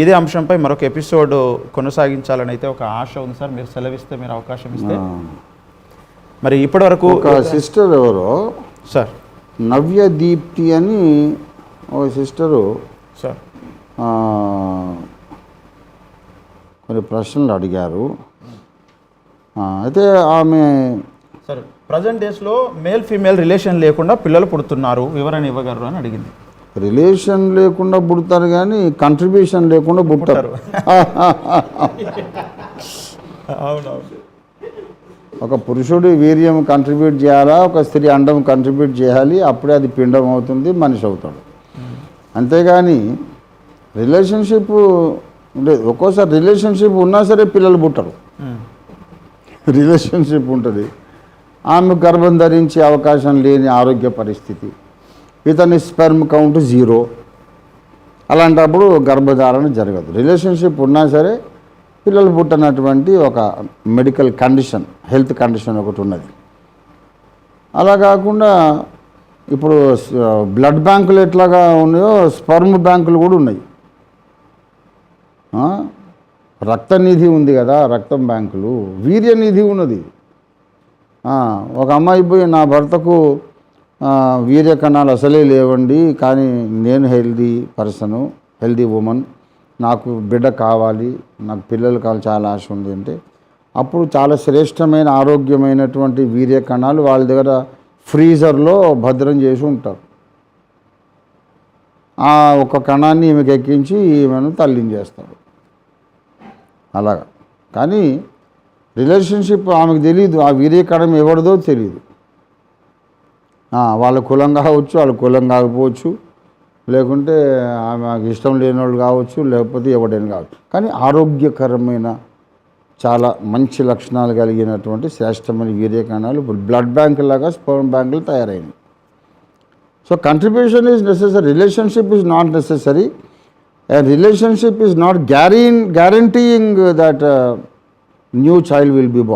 ఇదే అంశంపై మరొక ఎపిసోడ్ కొనసాగించాలని అయితే ఒక ఆశ ఉంది సార్. మీరు సెలవిస్తే మీరు అవకాశం ఇస్తే. మరి ఇప్పటి వరకు సిస్టర్ ఎవరో? సార్. నవ్య దీప్తి అని ఒక సిస్టరు. సార్. కొన్ని ప్రశ్నలు అడిగారు. అయితే ఆమె సార్ ప్రజెంట్ డేస్లో మేల్ ఫీమేల్ రిలేషన్ లేకుండా పిల్లలు పుడుతున్నారు. వివరణ ఇవ్వగలరు అని అడిగింది. రిలేషన్ లేకుండా పుడతారు కానీ కంట్రిబ్యూషన్ లేకుండా అవునవును. ఒక పురుషుడు వీర్యం కంట్రిబ్యూట్ చేయాలా? ఒక స్త్రీ అండం కంట్రిబ్యూట్ చేయాలి. అప్పుడే అది పిండం అవుతుంది మనిషి అవుతాడు. అంతేగాని రిలేషన్షిప్ లేదు ఒక్కోసారి రిలేషన్షిప్ ఉన్నా సరే పిల్లలు పుట్టరు. రిలేషన్షిప్ ఉంటుంది. ఆమె గర్భం ధరించే అవకాశం లేని ఆరోగ్య పరిస్థితి. ఇతని స్పెర్మ్ కౌంట్ జీరో అలాంటప్పుడు గర్భధారణ జరగదు. రిలేషన్షిప్ ఉన్నా సరే పిల్లలు పుట్టనటువంటి ఒక మెడికల్ కండిషన్ హెల్త్ కండిషన్ ఒకటి ఉన్నది. అలా కాకుండా ఇప్పుడు బ్లడ్ బ్యాంకులు ఎట్లాగా ఉన్నాయో స్పర్మ్ బ్యాంకులు కూడా ఉన్నాయి. రక్తనిధి రక్త నిధి ఉంది కదా రక్తం బ్యాంకులు వీర్య నిధి ఉన్నది. ఒక అమ్మాయి పోయి నా భర్తకు వీర్య కణాలు అసలే లేవండి కానీ నేను హెల్దీ పర్సను హెల్దీ ఉమెన్. నాకు బిడ్డ కావాలి నాకు పిల్లలు కావాలి చాలా ఆశ ఉంది అంటే అప్పుడు చాలా శ్రేష్టమైన ఆరోగ్యమైనటువంటి వీర్య కణాలు వాళ్ళ దగ్గర ఫ్రీజర్లో భద్రం చేసి ఉంటారు. ఆ ఒక కణాన్ని ఈమెకు ఎక్కించి ఈమెను తల్లించేస్తాడు అలాగా. కానీ రిలేషన్షిప్ ఆమెకు తెలియదు ఆ వీర్యకణం ఎవరిదో తెలియదు వాళ్ళ కులం కావచ్చు వాళ్ళ కులం కాకపోవచ్చు. లేకుంటే ఆమెకు ఇష్టం లేని వాళ్ళు కావచ్చు లేకపోతే ఎవడైనా కావచ్చు. కానీ ఆరోగ్యకరమైన చాలా మంచి లక్షణాలు కలిగినటువంటి శ్రేష్టమైన వీర్యకణాలు ఇప్పుడు బ్లడ్ బ్యాంక్ లాగా స్పర్మ్ బ్యాంకులు తయారైనవి. So contribution is necessary relationship is not necessary and relationship is not గ్యారీన్ guaranteeing that new child will be born